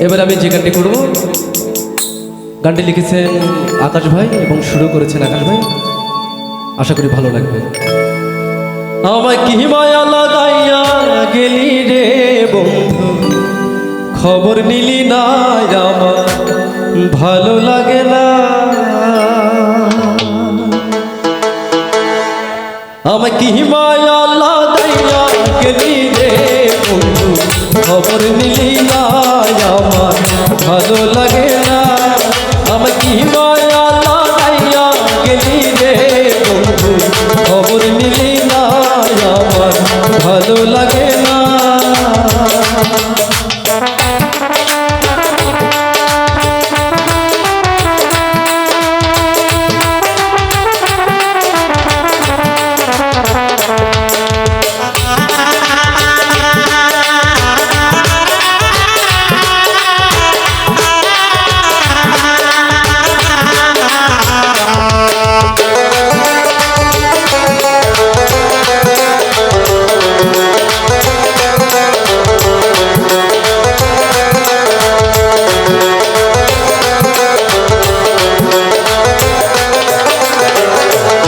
এবার আমি যে গানটি করব, গানটি লিখেছেন আকাশ ভাই এবং শুরু করেছেন আকাশ ভাই। আশা করি ভালো লাগবে। গেলি রে বন্ধু? খবর নিলি না আমার, ভালো লাগে না। আমায় কি ভালো লাগে না। আমি কি মায়া লাগাইয়া গেলি রে বন্ধু? খবর মিলি না আমার। ভালো লাগে না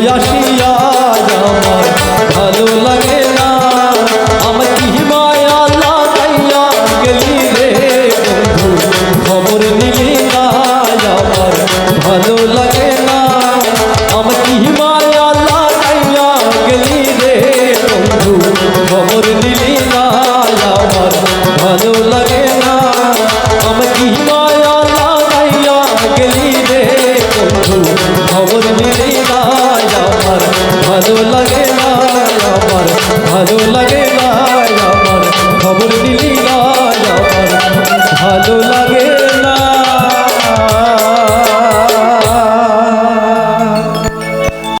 দেখো ভালো লাগে